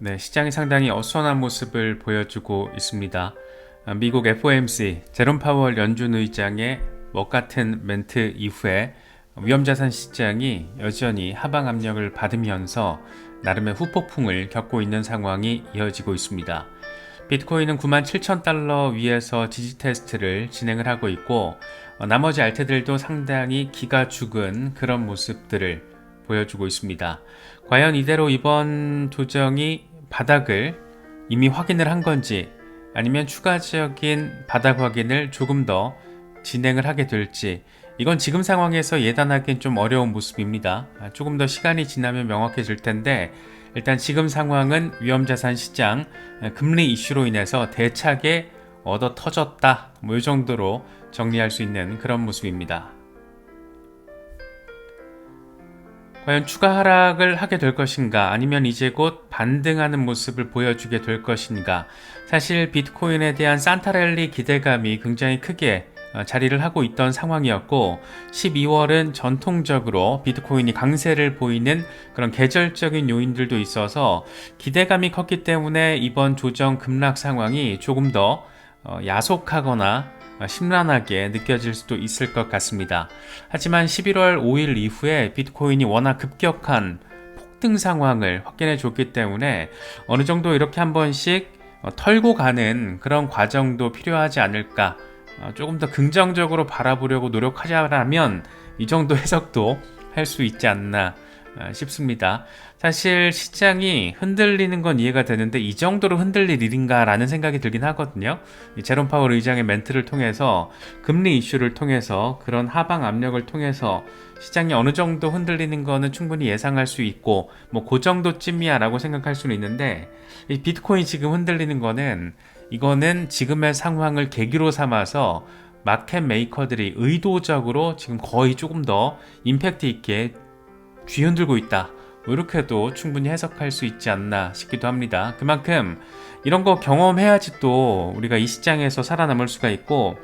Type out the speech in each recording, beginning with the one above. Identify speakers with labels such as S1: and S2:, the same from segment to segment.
S1: 네, 시장이 상당히 어수선한 모습을 보여주고 있습니다. 아, 미국 FOMC 제롬 파월 연준 의장의 먹 같은 멘트 이후에 위험자산 시장이 여전히 하방 압력을 받으면서 나름의 후폭풍을 겪고 있는 상황이 이어지고 있습니다. 비트코인은 9만 7천 달러 위에서 지지 테스트를 진행을 하고 있고 어, 나머지 알트들도 상당히 기가 죽은 그런 모습들을 보여주고 있습니다. 과연 이대로 이번 조정이 바닥을 이미 확인을 한 건지 아니면 추가적인 바닥 확인을 조금 더 진행을 하게 될지 이건 지금 상황에서 예단하기엔 좀 어려운 모습입니다. 아, 조금 더 시간이 지나면 명확해질 텐데 일단 지금 상황은 위험자산 시장 아, 금리 이슈로 인해서 대차게 얻어 터졌다 뭐 이 정도로 정리할 수 있는 그런 모습입니다. 과연 추가 하락을 하게 될 것인가? 아니면 이제 곧 반등하는 모습을 보여주게 될 것인가? 사실 비트코인에 대한 산타랠리 기대감이 굉장히 크게 어, 자리를 하고 있던 상황이었고 12월은 전통적으로 비트코인이 강세를 보이는 그런 계절적인 요인들도 있어서 기대감이 컸기 때문에 이번 조정 급락 상황이 조금 더 어, 야속하거나 어, 심란하게 느껴질 수도 있을 것 같습니다. 하지만 11월 5일 이후에 비트코인이 워낙 급격한 폭등 상황을 확인해 줬기 때문에 어느 정도 이렇게 한 번씩 어, 털고 가는 그런 과정도 필요하지 않을까. 어, 조금 더 긍정적으로 바라보려고 노력하자면 이 정도 해석도 할 수 있지 않나 싶습니다. 사실 시장이 흔들리는 건 이해가 되는데 이 정도로 흔들릴 일인가라는 생각이 들긴 하거든요. 제롬 파월 의장의 멘트를 통해서 금리 이슈를 통해서 그런 하방 압력을 통해서 시장이 어느 정도 흔들리는 거는 충분히 예상할 수 있고 뭐 그 정도쯤이야라고 생각할 수는 있는데 이 비트코인 지금 흔들리는 거는 이거는 지금의 상황을 계기로 삼아서 마켓 메이커들이 의도적으로 지금 거의 조금 더 임팩트 있게 쥐흔들고 있다. 뭐 이렇게도 충분히 해석할 수 있지 않나 싶기도 합니다. 그만큼 이런 거 경험해야지 또 우리가 이 시장에서 살아남을 수가 있고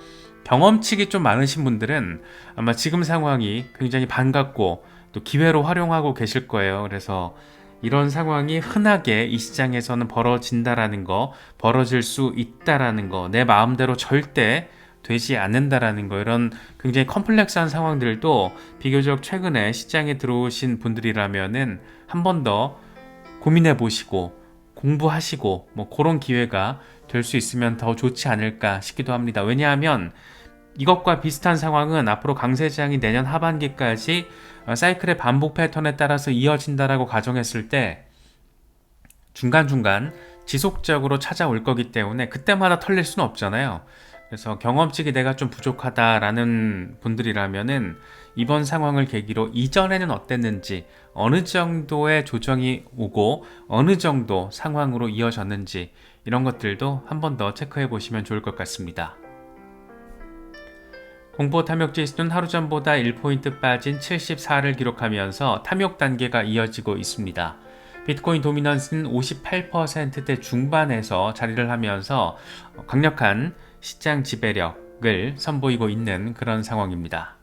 S1: 경험치기 좀 많으신 분들은 아마 지금 상황이 굉장히 반갑고 또 기회로 활용하고 계실 거예요. 그래서 이런 상황이 흔하게 이 시장에서는 벌어진다라는 거, 벌어질 수 있다라는 거, 내 마음대로 절대 되지 않는다라는 거 이런 굉장히 컴플렉스한 상황들도 비교적 최근에 시장에 들어오신 분들이라면은 한 번 더 고민해 보시고 공부하시고 뭐 그런 기회가 될 수 있으면 더 좋지 않을까 싶기도 합니다. 왜냐하면 이것과 비슷한 상황은 앞으로 강세장이 내년 하반기까지 사이클의 반복 패턴에 따라서 이어진다라고 가정했을 때 중간중간 지속적으로 찾아올 거기 때문에 그때마다 털릴 수는 없잖아요. 그래서 경험치기 내가 좀 부족하다라는 분들이라면은 이번 상황을 계기로 이전에는 어땠는지 어느 정도의 조정이 오고 어느 정도 상황으로 이어졌는지 이런 것들도 한 번 더 체크해 보시면 좋을 것 같습니다. 공포 탐욕 지수는 하루 전보다 1포인트 빠진 74를 기록하면서 탐욕 단계가 이어지고 있습니다. 비트코인 도미넌스는 58%대 중반에서 자리를 하면서 강력한 시장 지배력을 선보이고 있는 그런 상황입니다.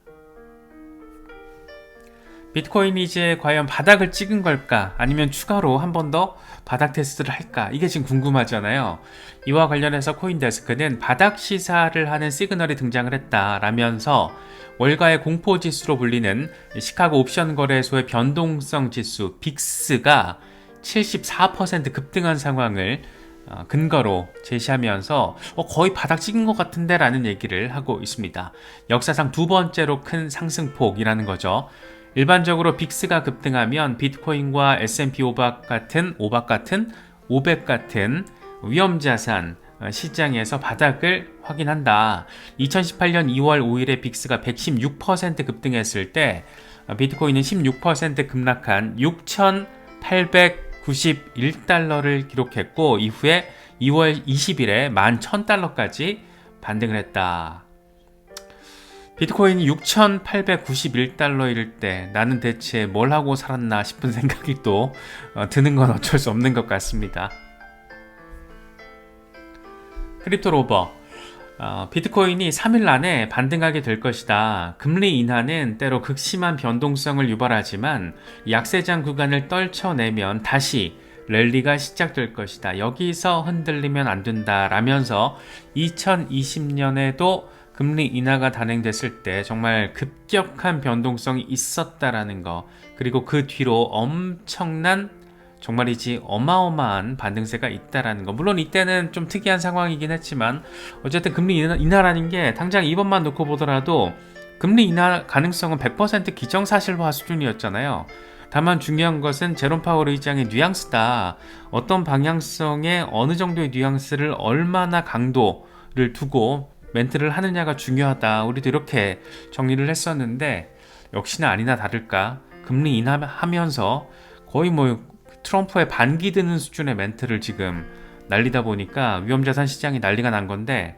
S1: 비트코인이 이제 과연 바닥을 찍은 걸까? 아니면 추가로 한 번 더 바닥 테스트를 할까? 이게 지금 궁금하잖아요. 이와 관련해서 코인데스크는 바닥 시사를 하는 시그널이 등장을 했다라면서 월가의 공포 지수로 불리는 시카고 옵션 거래소의 변동성 지수 빅스가 74% 급등한 상황을 어, 근거로 제시하면서 어, 거의 바닥 찍은 것 같은데 라는 얘기를 하고 있습니다. 역사상 두 번째로 큰 상승폭이라는 거죠. 일반적으로 빅스가 급등하면 비트코인과 S&P 500 같은 500 같은 500 같은 위험 자산 어, 시장에서 바닥을 확인한다. 2018년 2월 5일에 빅스가 116% 급등했을 때 비트코인은 16% 급락한 6,800 91달러를 기록했고 이후에 2월 20일에 11,000달러까지 반등을 했다. 비트코인이 6,891달러일 때 나는 대체 뭘 하고 살았나 싶은 생각이 또 어, 드는 건 어쩔 수 없는 것 같습니다. 크립토 로버 어, 비트코인이 3일 안에 반등하게 될 것이다. 금리 인하는 때로 극심한 변동성을 유발하지만 약세장 구간을 떨쳐내면 다시 랠리가 시작될 것이다. 여기서 흔들리면 안 된다. 라면서 2020년에도 금리 인하가 단행됐을 때 정말 급격한 변동성이 있었다라는 거. 그리고 그 뒤로 엄청난 정말이지 어마어마한 반등세가 있다라는 거. 물론 이때는 좀 특이한 상황이긴 했지만 어쨌든 금리 인하, 인하라는 게 당장 이번만 놓고 보더라도 금리 인하 가능성은 100% 기정사실화 수준이었잖아요. 다만 중요한 것은 제롬 파월 의장의 뉘앙스다. 어떤 방향성에 어느 정도의 뉘앙스를 얼마나 강도를 두고 멘트를 하느냐가 중요하다. 우리도 이렇게 정리를 했었는데 역시나 아니나 다를까 금리 인하하면서 거의 뭐 트럼프의 반기 드는 수준의 멘트를 지금 날리다 보니까 위험자산 시장이 난리가 난 건데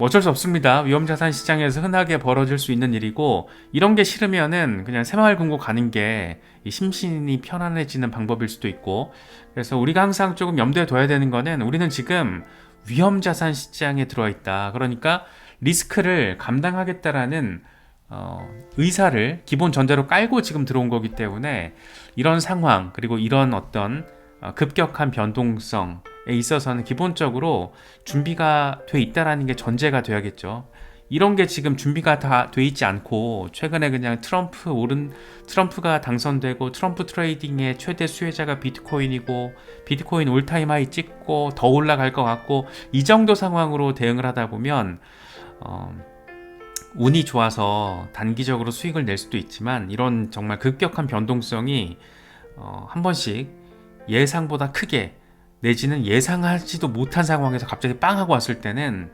S1: 뭐 어쩔 수 없습니다. 위험자산 시장에서 흔하게 벌어질 수 있는 일이고 이런 게 싫으면은 그냥 새마을 금고 가는 게이 심신이 편안해지는 방법일 수도 있고 그래서 우리가 항상 조금 염두에 둬야 되는 거는 우리는 지금 위험자산 시장에 들어와 있다. 그러니까 리스크를 감당하겠다라는 어, 의사를 기본 전제로 깔고 지금 들어온 거기 때문에 이런 상황 그리고 이런 어떤 어, 급격한 변동성에 있어서는 기본적으로 준비가 돼 있다라는 게 전제가 돼야겠죠. 이런 게 지금 준비가 다 돼 있지 않고 최근에 그냥 트럼프 오른 트럼프가 당선되고 트럼프 트레이딩의 최대 수혜자가 비트코인이고 비트코인 올타임 하이 찍고 더 올라갈 것 같고 이 정도 상황으로 대응을 하다 보면 어, 운이 좋아서 단기적으로 수익을 낼 수도 있지만 이런 정말 급격한 변동성이 어, 한 번씩 예상보다 크게 내지는 예상하지도 못한 상황에서 갑자기 빵 하고 왔을 때는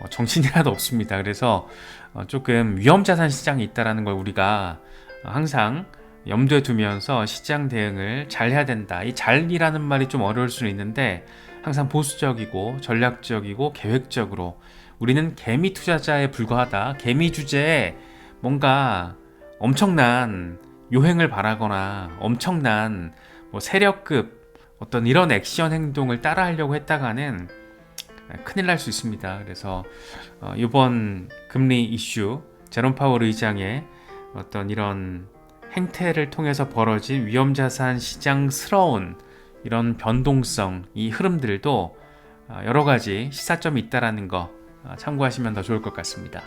S1: 어, 정신이 하나도 없습니다. 그래서 어, 조금 위험자산 시장이 있다라는 걸 우리가 항상 염두에 두면서 시장 대응을 잘 해야 된다. 이 잘이라는 말이 좀 어려울 수는 있는데 항상 보수적이고 전략적이고 계획적으로 우리는 개미 투자자에 불과하다. 개미 주제에 뭔가 엄청난 요행을 바라거나 엄청난 뭐 세력급 어떤 이런 액션 행동을 따라하려고 했다가는 큰일 날 수 있습니다. 그래서 어, 이번 금리 이슈 제롬 파월 의장의 어떤 이런 행태를 통해서 벌어진 위험자산 시장스러운 이런 변동성 이 흐름들도 어, 여러 가지 시사점이 있다라는 거 어, 참고하시면 더 좋을 것 같습니다.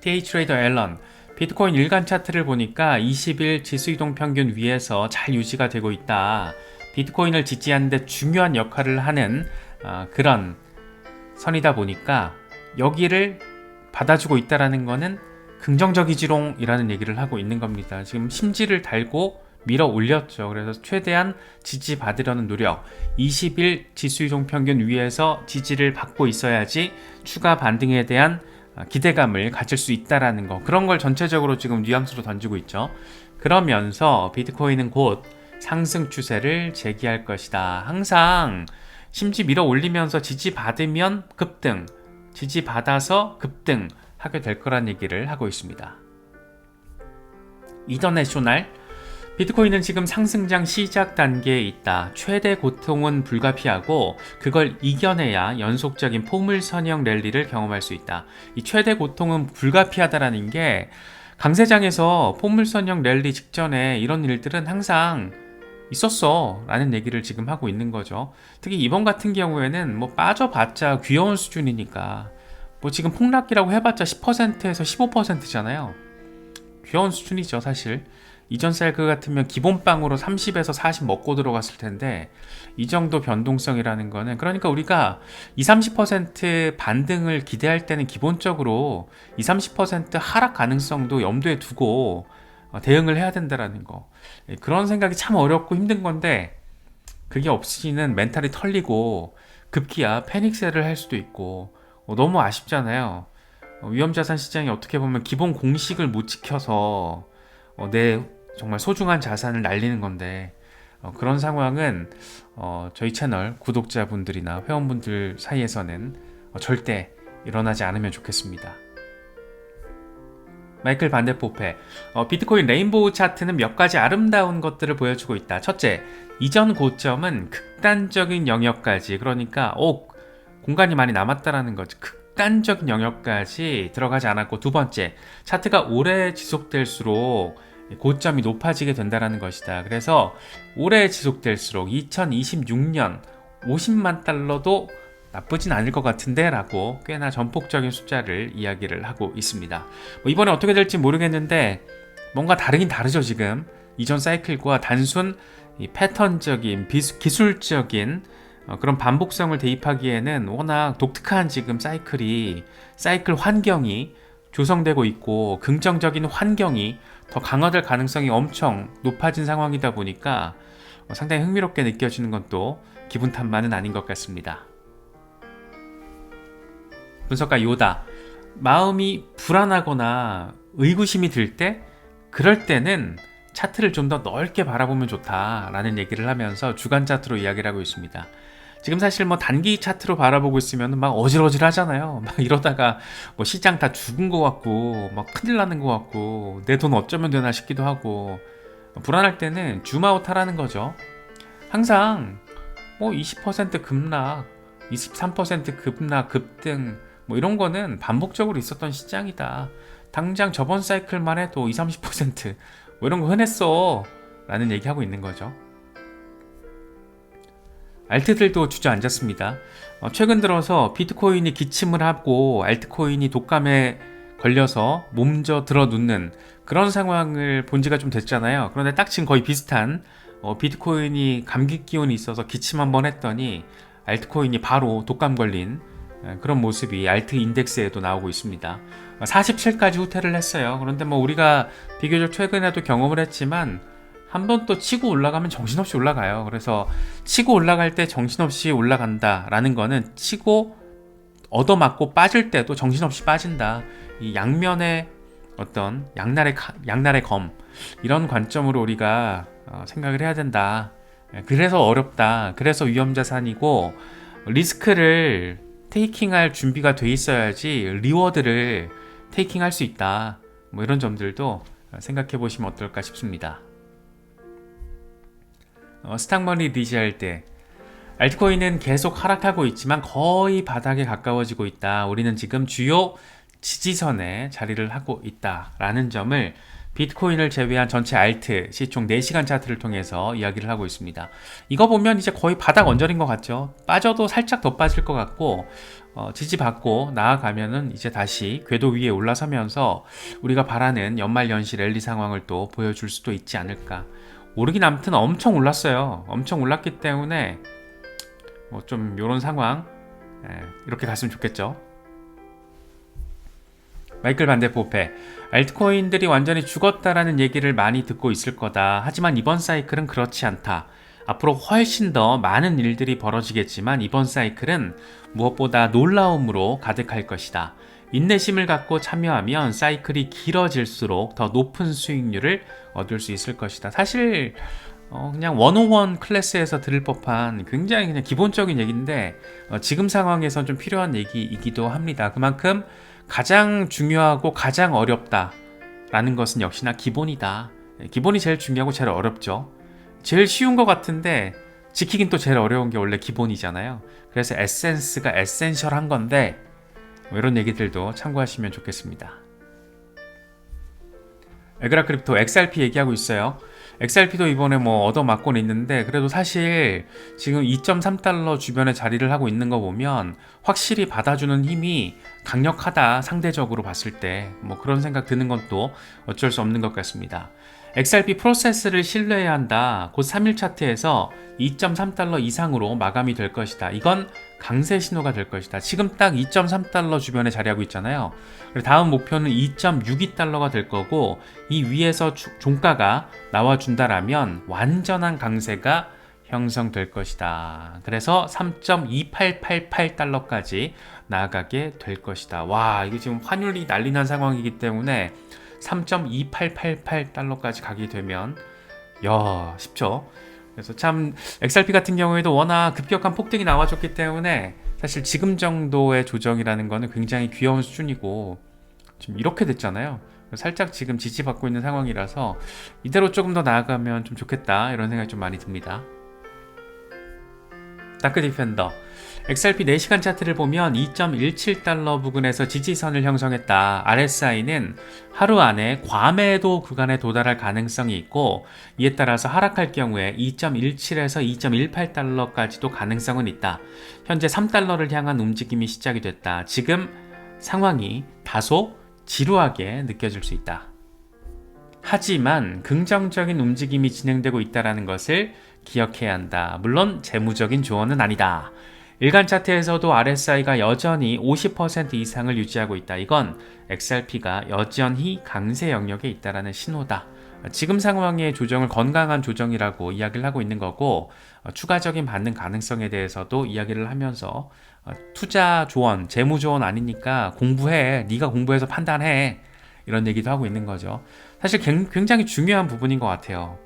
S1: TH 트레이더 앨런 비트코인 일간 차트를 보니까 20일 지수이동 평균 위에서 잘 유지가 되고 있다. 비트코인을 지지하는데 중요한 역할을 하는 어, 그런 선이다 보니까 여기를 받아주고 있다라는 것은 긍정적이지롱이라는 얘기를 하고 있는 겁니다. 지금 심지를 달고 밀어 올렸죠. 그래서 최대한 지지 받으려는 노력. 20일 지수이동 평균 위에서 지지를 받고 있어야지 추가 반등에 대한 기대감을 가질 수 있다라는 거. 그런 걸 전체적으로 지금 뉘앙스로 던지고 있죠. 그러면서 비트코인은 곧 상승 추세를 재기할 것이다. 항상 심지 밀어 올리면서 지지 받으면 급등, 지지 받아서 급등 하게 될 거란 얘기를 하고 있습니다. 이더내쇼날 비트코인은 지금 상승장 시작 단계에 있다. 최대 고통은 불가피하고 그걸 이겨내야 연속적인 포물선형 랠리를 경험할 수 있다. 이 최대 고통은 불가피하다라는 게 강세장에서 포물선형 랠리 직전에 이런 일들은 항상 있었어 라는 얘기를 지금 하고 있는 거죠. 특히 이번 같은 경우에는 뭐 빠져봤자 귀여운 수준이니까 뭐 지금 폭락기라고 해봤자 10%에서 15%잖아요. 귀여운 수준이죠 사실. 이전 셀크 같으면 기본빵으로 30에서 40 먹고 들어갔을 텐데 이 정도 변동성이라는 거는 그러니까 우리가 20, 30% 반등을 기대할 때는 기본적으로 20, 30% 하락 가능성도 염두에 두고 어, 대응을 해야 된다라는 거. 예, 그런 생각이 참 어렵고 힘든 건데 그게 없이는 멘탈이 털리고 급기야 패닉셀을 할 수도 있고 어, 너무 아쉽잖아요. 어, 위험자산 시장이 어떻게 보면 기본 공식을 못 지켜서 내 정말 소중한 자산을 날리는 건데 그런 상황은 저희 채널 구독자분들이나 회원분들 사이에서는 절대 일어나지 않으면 좋겠습니다. 마이클 반데포페 어, 비트코인 레인보우 차트는 몇 가지 아름다운 것들을 보여주고 있다. 첫째, 이전 고점은 극단적인 영역까지 그러니까 오 공간이 많이 남았다라는 거죠. 극단적인 영역까지 들어가지 않았고 두 번째, 차트가 오래 지속될수록 고점이 높아지게 된다는 것이다. 그래서 오래 지속될수록 2026년 50만 달러도 나쁘진 않을 것 같은데 라고 꽤나 전폭적인 숫자를 이야기를 하고 있습니다. 뭐 이번에 어떻게 될지 모르겠는데 뭔가 다르긴 다르죠 지금 이전 사이클과 단순 이 패턴적인 기술적인 어, 그런 반복성을 대입하기에는 워낙 독특한 지금 사이클이 사이클 환경이 조성되고 있고 긍정적인 환경이 더 강화될 가능성이 엄청 높아진 상황이다 보니까 어, 상당히 흥미롭게 느껴지는 건 또 기분 탓만은 아닌 것 같습니다. 분석가 요다. 마음이 불안하거나 의구심이 들 때, 그럴 때는 차트를 좀 더 넓게 바라보면 좋다라는 얘기를 하면서 주간 차트로 이야기를 하고 있습니다. 지금 사실 뭐 단기 차트로 바라보고 있으면 막 어질어질 하잖아요. 막 이러다가 뭐 시장 다 죽은 것 같고, 막 큰일 나는 것 같고, 내 돈 어쩌면 되나 싶기도 하고, 불안할 때는 줌아웃 하라는 거죠. 항상 뭐 20% 급락, 23% 급락, 급등, 뭐 이런 거는 반복적으로 있었던 시장이다. 당장 저번 사이클만 해도 20, 30%뭐 이런 거 흔했어. 라는 얘기하고 있는 거죠. 알트들도 주저앉았습니다. 어, 최근 들어서 비트코인이 기침을 하고 알트코인이 독감에 걸려서 몸져 들어 눕는 그런 상황을 본 지가 좀 됐잖아요. 그런데 딱 지금 거의 비슷한 어, 비트코인이 감기 기운이 있어서 기침 한번 했더니 알트코인이 바로 독감 걸린 예, 그런 모습이 알트 인덱스에도 나오고 있습니다. 47까지 후퇴를 했어요. 그런데 뭐 우리가 비교적 최근에도 경험을 했지만 한 번 또 치고 올라가면 정신없이 올라가요. 그래서 치고 올라갈 때 정신없이 올라간다라는 거는 치고 얻어맞고 빠질 때도 정신없이 빠진다. 이 양면의 어떤 양날의 양날의 검 이런 관점으로 우리가 어, 생각을 해야 된다. 예, 그래서 어렵다. 그래서 위험 자산이고 리스크를 테이킹할 준비가 돼 있어야지 리워드를 테이킹할 수 있다. 뭐 이런 점들도 생각해 보시면 어떨까 싶습니다. 어, 스탁머니 리지할 때 알트코인은 계속 하락하고 있지만 거의 바닥에 가까워지고 있다. 우리는 지금 주요 지지선에 자리를 하고 있다라는 점을 비트코인을 제외한 전체 알트 시총 4시간 차트를 통해서 이야기를 하고 있습니다. 이거 보면 이제 거의 바닥 언저리인 것 같죠. 빠져도 살짝 더 빠질 것 같고 어, 지지받고 나아가면은 이제 다시 궤도 위에 올라서면서 우리가 바라는 연말 연시 랠리 상황을 또 보여줄 수도 있지 않을까. 오르긴 아무튼 엄청 올랐어요. 엄청 올랐기 때문에 뭐 좀 이런 상황 예, 이렇게 갔으면 좋겠죠. 마이클 반데포페 알트코인들이 완전히 죽었다라는 얘기를 많이 듣고 있을 거다. 하지만 이번 사이클은 그렇지 않다. 앞으로 훨씬 더 많은 일들이 벌어지겠지만 이번 사이클은 무엇보다 놀라움으로 가득할 것이다. 인내심을 갖고 참여하면 사이클이 길어질수록 더 높은 수익률을 얻을 수 있을 것이다. 사실 어, 그냥 원오원 클래스에서 들을 법한 굉장히 그냥 기본적인 얘기인데 어, 지금 상황에선 좀 필요한 얘기이기도 합니다. 그만큼 가장 중요하고 가장 어렵다라는 것은 역시나 기본이다. 기본이 제일 중요하고 제일 어렵죠. 제일 쉬운 것 같은데 지키긴 또 제일 어려운 게 원래 기본이잖아요. 그래서 에센스가 에센셜한 건데 뭐 이런 얘기들도 참고하시면 좋겠습니다. 에그라 크립토 XRP 얘기하고 있어요. XRP도 이번에 뭐 얻어맞고는 있는데 그래도 사실 지금 2.3달러 주변에 자리를 하고 있는 거 보면 확실히 받아주는 힘이 강력하다 상대적으로 봤을 때 뭐 그런 생각 드는 건 또 어쩔 수 없는 것 같습니다. XRP 프로세스를 신뢰해야 한다. 곧 3일 차트에서 2.3달러 이상으로 마감이 될 것이다. 이건 강세 신호가 될 것이다. 지금 딱 2.3달러 주변에 자리하고 있잖아요. 다음 목표는 2.62달러가 될 거고 이 위에서 주, 종가가 나와준다라면 완전한 강세가 형성될 것이다. 그래서 3.2888달러까지 나아가게 될 것이다. 와, 이게 지금 환율이 난리 난 상황이기 때문에 3.2888달러까지 가게 되면 야 쉽죠. 그래서 참 XRP 같은 경우에도 워낙 급격한 폭등이 나와줬기 때문에 사실 지금 정도의 조정이라는 거는 굉장히 귀여운 수준이고 지금 이렇게 됐잖아요. 살짝 지금 지지받고 있는 상황이라서 이대로 조금 더 나아가면 좀 좋겠다 이런 생각이 좀 많이 듭니다. 다크 디펜더 XRP 4시간 차트를 보면 2.17달러 부근에서 지지선을 형성했다. RSI는 하루 안에 과매도 구간에 도달할 가능성이 있고 이에 따라서 하락할 경우에 2.17에서 2.18달러까지도 가능성은 있다. 현재 3달러를 향한 움직임이 시작이 됐다. 지금 상황이 다소 지루하게 느껴질 수 있다. 하지만 긍정적인 움직임이 진행되고 있다는 것을 기억해야 한다. 물론 재무적인 조언은 아니다. 일간 차트에서도 RSI가 여전히 50% 이상을 유지하고 있다. 이건 XRP가 여전히 강세 영역에 있다라는 신호다. 지금 상황의 조정을 건강한 조정이라고 이야기를 하고 있는 거고 어, 추가적인 받는 가능성에 대해서도 이야기를 하면서 어, 투자 조언, 재무 조언 아니니까 공부해. 네가 공부해서 판단해. 이런 얘기도 하고 있는 거죠. 사실 굉장히 중요한 부분인 것 같아요.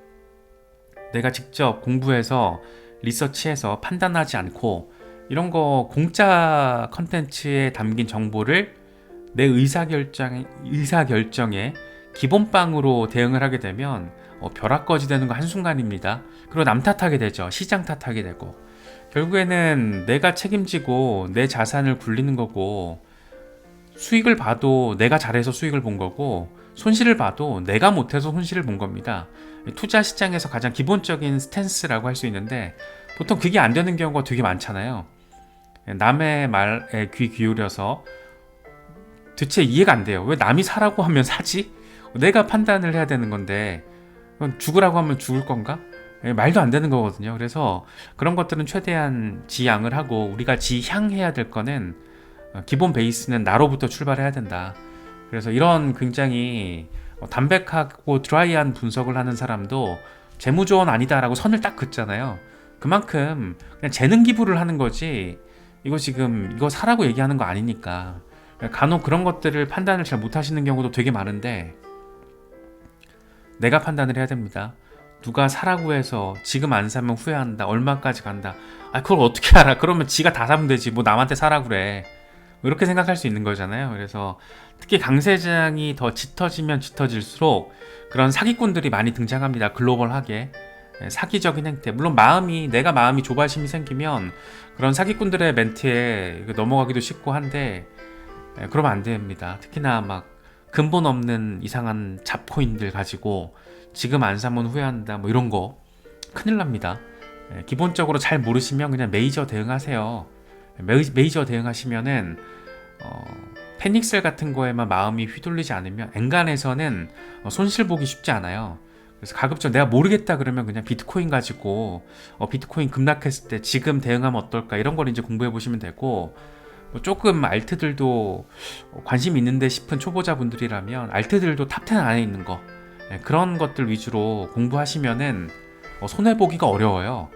S1: 내가 직접 공부해서 리서치해서 판단하지 않고 이런 거 공짜 컨텐츠에 담긴 정보를 내 의사결정, 의사결정에 기본빵으로 대응을 하게 되면 어, 벼락거지 되는 거 한순간입니다. 그리고 남 탓하게 되죠. 시장 탓하게 되고. 결국에는 내가 책임지고 내 자산을 굴리는 거고 수익을 봐도 내가 잘해서 수익을 본 거고 손실을 봐도 내가 못해서 손실을 본 겁니다. 투자 시장에서 가장 기본적인 스탠스라고 할 수 있는데 보통 그게 안 되는 경우가 되게 많잖아요. 남의 말에 귀 기울여서 대체 이해가 안 돼요. 왜 남이 사라고 하면 사지? 내가 판단을 해야 되는 건데 죽으라고 하면 죽을 건가? 예, 말도 안 되는 거거든요. 그래서 그런 것들은 최대한 지양을 하고 우리가 지향해야 될 거는 어, 기본 베이스는 나로부터 출발해야 된다. 그래서 이런 굉장히 담백하고 드라이한 분석을 하는 사람도 재무조언 아니다라고 선을 딱 긋잖아요. 그만큼 그냥 재능 기부를 하는 거지 이거 지금 이거 사라고 얘기하는 거 아니니까 간혹 그런 것들을 판단을 잘 못하시는 경우도 되게 많은데 내가 판단을 해야 됩니다. 누가 사라고 해서 지금 안 사면 후회한다. 얼마까지 간다. 아 그걸 어떻게 알아? 그러면 지가 다 사면 되지. 뭐 남한테 사라 그래. 뭐 이렇게 생각할 수 있는 거잖아요. 그래서 특히 강세장이 더 짙어지면 짙어질수록 그런 사기꾼들이 많이 등장합니다. 글로벌하게. 예, 사기적인 행태. 물론 마음이 내가 마음이 조바심이 생기면 그런 사기꾼들의 멘트에 넘어가기도 쉽고 한데 예, 그러면 안 됩니다. 특히나 막 근본 없는 이상한 잡코인들 가지고 지금 안 사면 후회한다 뭐 이런 거 큰일 납니다. 예, 기본적으로 잘 모르시면 그냥 메이저 대응하세요. 메이저 대응하시면은 어, 패닉셀 같은 거에만 마음이 휘둘리지 않으면 엔간에서는 어, 손실 보기 쉽지 않아요. 그래서 가급적 내가 모르겠다 그러면 그냥 비트코인 가지고 어, 비트코인 급락했을 때 지금 대응하면 어떨까 이런 걸 이제 공부해 보시면 되고 뭐 조금 알트들도 관심 있는데 싶은 초보자분들이라면 알트들도 탑10 안에 있는 거 네, 그런 것들 위주로 공부하시면은 어, 손해 보기가 어려워요.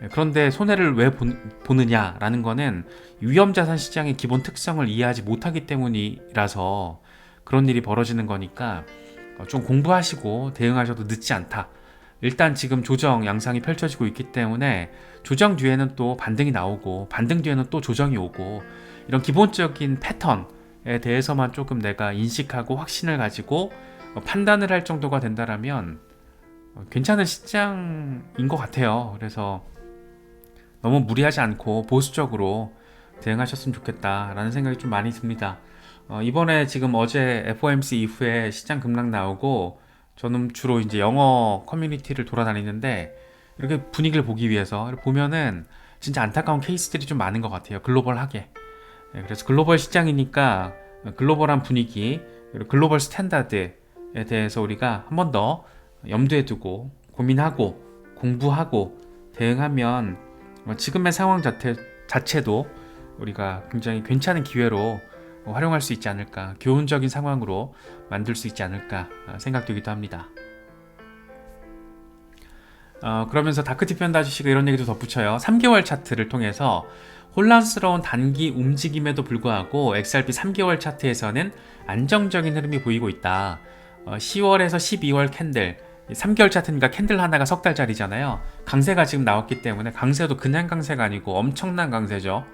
S1: 네, 그런데 손해를 왜 보, 보느냐라는 거는 위험자산 시장의 기본 특성을 이해하지 못하기 때문이라서 그런 일이 벌어지는 거니까 어, 좀 공부하시고 대응하셔도 늦지 않다. 일단 지금 조정 양상이 펼쳐지고 있기 때문에 조정 뒤에는 또 반등이 나오고 반등 뒤에는 또 조정이 오고 이런 기본적인 패턴에 대해서만 조금 내가 인식하고 확신을 가지고 어, 판단을 할 정도가 된다라면 어, 괜찮은 시장인 것 같아요. 그래서 너무 무리하지 않고 보수적으로 대응하셨으면 좋겠다라는 생각이 좀 많이 듭니다. 어, 이번에 지금 어제 FOMC 이후에 시장 급락 나오고 저는 주로 이제 영어 커뮤니티를 돌아다니는데 이렇게 분위기를 보기 위해서 보면은 진짜 안타까운 케이스들이 좀 많은 것 같아요. 글로벌하게. 네, 그래서 글로벌 시장이니까 글로벌한 분위기, 그리고 글로벌 스탠다드에 대해서 우리가 한 번 더 염두에 두고 고민하고 공부하고 대응하면 지금의 상황 자체, 자체도 우리가 굉장히 괜찮은 기회로 활용할 수 있지 않을까, 교훈적인 상황으로 만들 수 있지 않을까 생각되기도 합니다. 어, 그러면서 다크티편드 아저씨가 이런 얘기도 덧붙여요. 3개월 차트를 통해서 혼란스러운 단기 움직임에도 불구하고 XRP 3개월 차트에서는 안정적인 흐름이 보이고 있다. 어, 10월에서 12월 캔들, 3개월 차트니까 캔들 하나가 석 달짜리잖아요. 강세가 지금 나왔기 때문에 강세도 그냥 강세가 아니고 엄청난 강세죠.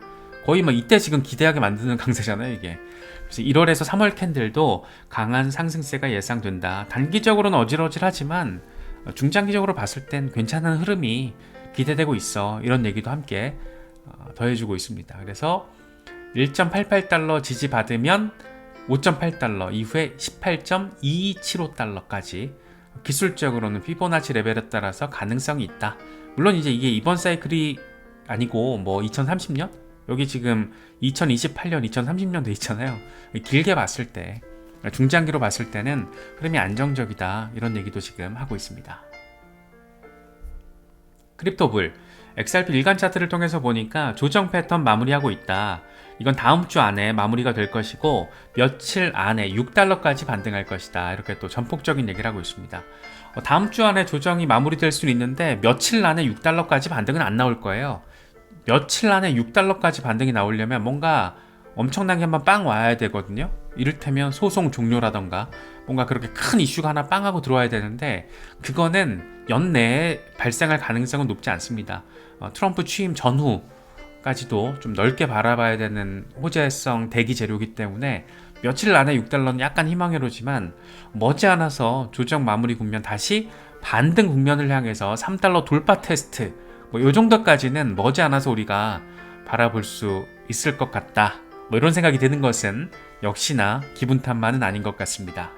S1: 거의 뭐 이때 지금 기대하게 만드는 강세잖아요, 이게. 그래서 1월에서 3월 캔들도 강한 상승세가 예상된다. 단기적으로는 어질어질하지만 중장기적으로 봤을 땐 괜찮은 흐름이 기대되고 있어. 이런 얘기도 함께 어, 더해주고 있습니다. 그래서 1.88달러 지지받으면 5.8달러 이후에 18.275달러까지 기술적으로는 피보나치 레벨에 따라서 가능성이 있다. 물론 이제 이게 이번 사이클이 아니고 뭐 2030년 여기 지금 2028년, 2030년 돼 있잖아요. 길게 봤을 때 중장기로 봤을 때는 흐름이 안정적이다 이런 얘기도 지금 하고 있습니다. 크립토불 XRP 일간 차트를 통해서 보니까 조정 패턴 마무리하고 있다. 이건 다음 주 안에 마무리가 될 것이고 며칠 안에 6달러까지 반등할 것이다. 이렇게 또 전폭적인 얘기를 하고 있습니다. 어, 다음 주 안에 조정이 마무리될 수는 있는데 며칠 안에 6달러까지 반등은 안 나올 거예요. 며칠 안에 6달러까지 반등이 나오려면 뭔가 엄청나게 한번 빵 와야 되거든요. 이를테면 소송 종료라던가 뭔가 그렇게 큰 이슈가 하나 빵 하고 들어와야 되는데 그거는 연내에 발생할 가능성은 높지 않습니다. 어, 트럼프 취임 전후까지도 좀 넓게 바라봐야 되는 호재성 대기 재료이기 때문에 며칠 안에 6달러는 약간 희망회로지만 머지않아서 조정 마무리 국면 다시 반등 국면을 향해서 3달러 돌파 테스트 뭐 요 정도까지는 머지않아서 우리가 바라볼 수 있을 것 같다. 뭐 이런 생각이 드는 것은 역시나 기분 탓만은 아닌 것 같습니다.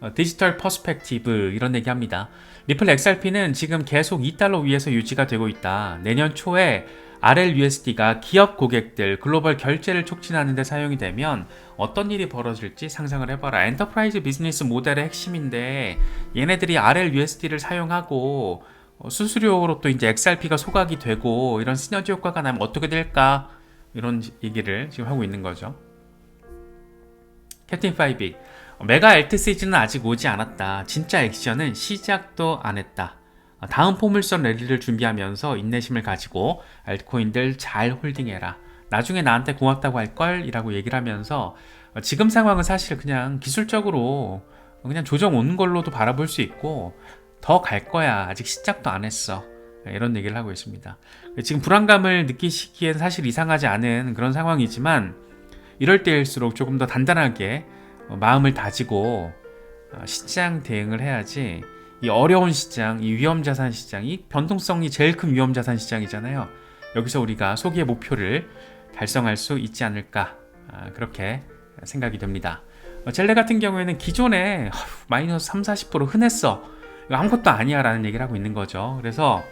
S1: 어, 디지털 퍼스펙티브 이런 얘기 합니다. 리플 XRP는 지금 계속 2달러 위에서 유지가 되고 있다. 내년 초에 RLUSD가 기업 고객들 글로벌 결제를 촉진하는 데 사용이 되면 어떤 일이 벌어질지 상상을 해봐라. 엔터프라이즈 비즈니스 모델의 핵심인데 얘네들이 RLUSD를 사용하고 어, 수수료로 또 이제 XRP가 소각이 되고 이런 시너지 효과가 나면 어떻게 될까? 이런 얘기를 지금 하고 있는 거죠. 캡틴 파이빅 메가 엘트 시즌은 아직 오지 않았다. 진짜 액션은 시작도 안 했다. 다음 포물선 랠리를 준비하면서 인내심을 가지고 알트코인들 잘 홀딩해라. 나중에 나한테 고맙다고 할 걸이라고 얘기를 하면서 지금 상황은 사실 그냥 기술적으로 그냥 조정 오는 걸로도 바라볼 수 있고 더 갈 거야. 아직 시작도 안 했어. 이런 얘기를 하고 있습니다. 지금 불안감을 느끼시기엔 사실 이상하지 않은 그런 상황이지만 이럴 때일수록 조금 더 단단하게 마음을 다지고 어, 시장 대응을 해야지 이 어려운 시장, 이 위험 자산 시장, 이 변동성이 제일 큰 위험 자산 시장이잖아요. 여기서 우리가 소기의 목표를 달성할 수 있지 않을까 아, 그렇게 생각이 됩니다. 어, 젤레 같은 경우에는 기존에 마이너스 3, 40% 흔했어. 아무것도 아니야 라는 얘기를 하고 있는 거죠. 그래서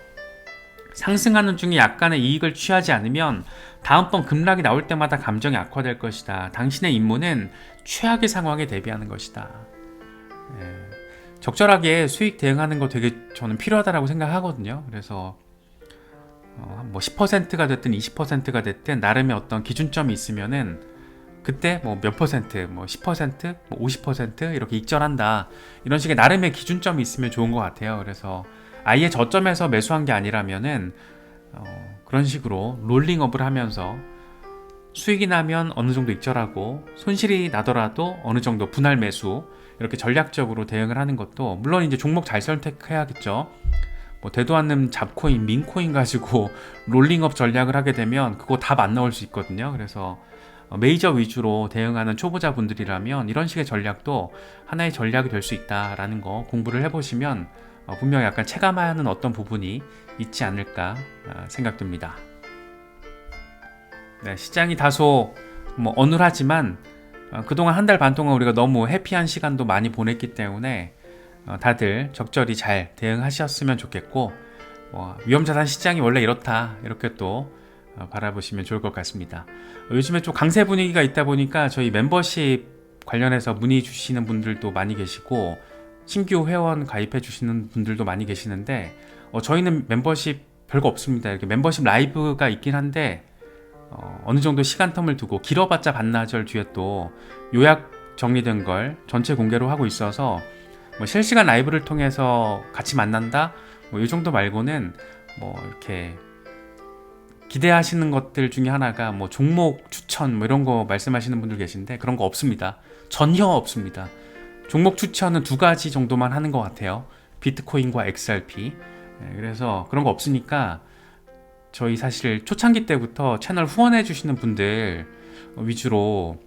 S1: 상승하는 중에 약간의 이익을 취하지 않으면 다음번 급락이 나올 때마다 감정이 악화될 것이다. 당신의 임무는 최악의 상황에 대비하는 것이다. 예. 적절하게 수익 대응하는 거 되게 저는 필요하다고 생각하거든요. 그래서 어, 뭐 10%가 됐든 20%가 됐든 나름의 어떤 기준점이 있으면은 그때 뭐 몇 퍼센트, 뭐 10%, 뭐 50% 이렇게 익절한다. 이런 식의 나름의 기준점이 있으면 좋은 것 같아요. 그래서 아예 저점에서 매수한 게 아니라면은 어, 그런 식으로 롤링업을 하면서 수익이 나면 어느 정도 익절하고 손실이 나더라도 어느 정도 분할 매수 이렇게 전략적으로 대응을 하는 것도 물론 이제 종목 잘 선택해야겠죠. 뭐 대도 않는 잡코인, 민코인 가지고 롤링업 전략을 하게 되면 그거 답 안 나올 수 있거든요. 그래서 어, 메이저 위주로 대응하는 초보자분들이라면 이런 식의 전략도 하나의 전략이 될 수 있다라는 거 공부를 해보시면 어, 분명히 약간 체감하는 어떤 부분이 있지 않을까 어, 생각됩니다. 네, 시장이 다소 뭐 어눌하지만 어, 그동안 한 달 반 동안 우리가 너무 해피한 시간도 많이 보냈기 때문에 다들 적절히 잘 대응하셨으면 좋겠고 뭐 위험자산 시장이 원래 이렇다 이렇게 또 바라보시면 좋을 것 같습니다. 요즘에 좀 강세 분위기가 있다 보니까 저희 멤버십 관련해서 문의 주시는 분들도 많이 계시고 신규 회원 가입해 주시는 분들도 많이 계시는데 어, 저희는 멤버십 별거 없습니다. 이렇게 멤버십 라이브가 있긴 한데 어, 어느 정도 시간 텀을 두고 길어봤자 반나절 뒤에 또 요약 정리된 걸 전체 공개로 하고 있어서 뭐 실시간 라이브를 통해서 같이 만난다 뭐 이 정도 말고는 뭐 이렇게 기대하시는 것들 중에 하나가 뭐 종목 추천 뭐 이런 거 말씀하시는 분들 계신데 그런 거 없습니다. 전혀 없습니다. 종목 추천은 두 가지 정도만 하는 것 같아요. 비트코인과 XRP. 예, 그래서 그런 거 없으니까 저희 사실 초창기 때부터 채널 후원해 주시는 분들 위주로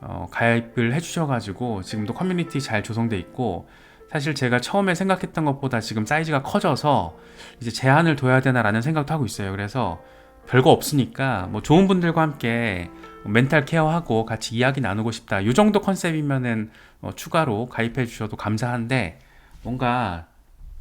S1: 어, 가입을 해 주셔가지고 지금도 커뮤니티 잘 조성돼 있고 사실 제가 처음에 생각했던 것보다 지금 사이즈가 커져서 이제 제한을 둬야 되나라는 생각도 하고 있어요. 그래서 별거 없으니까 뭐 좋은 분들과 함께 멘탈 케어하고 같이 이야기 나누고 싶다. 이 정도 컨셉이면은 어, 추가로 가입해 주셔도 감사한데 뭔가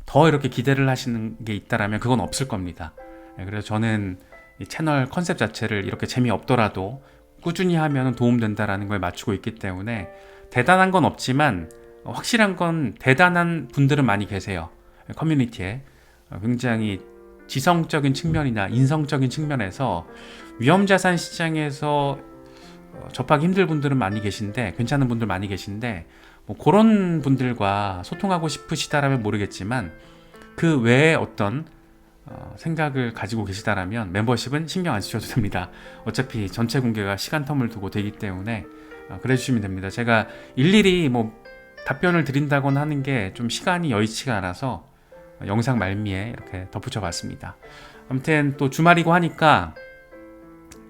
S1: 더 이렇게 기대를 하시는 게 있다라면 그건 없을 겁니다. 네, 그래서 저는 이 채널 컨셉 자체를 이렇게 재미없더라도 꾸준히 하면 도움된다라는 걸 맞추고 있기 때문에 대단한 건 없지만 어, 확실한 건 대단한 분들은 많이 계세요. 커뮤니티에 어, 굉장히 지성적인 측면이나 인성적인 측면에서 위험자산 시장에서 어, 접하기 힘들 분들은 많이 계신데 괜찮은 분들 많이 계신데 뭐 그런 분들과 소통하고 싶으시다라면 모르겠지만 그 외에 어떤 어, 생각을 가지고 계시다라면 멤버십은 신경 안 쓰셔도 됩니다. 어차피 전체 공개가 시간 텀을 두고 되기 때문에 어, 그래 주시면 됩니다. 제가 일일이 뭐 답변을 드린다거나 하는 게 좀 시간이 여의치가 않아서 어, 영상 말미에 이렇게 덧붙여 봤습니다. 아무튼 또 주말이고 하니까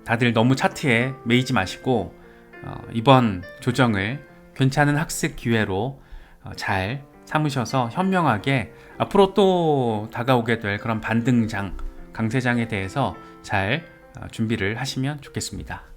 S1: 다들 너무 차트에 매이지 마시고 어, 이번 조정을 괜찮은 학습 기회로 어, 잘 삼으셔서 현명하게 앞으로 또 다가오게 될 그런 반등장, 강세장에 대해서 잘 어, 준비를 하시면 좋겠습니다.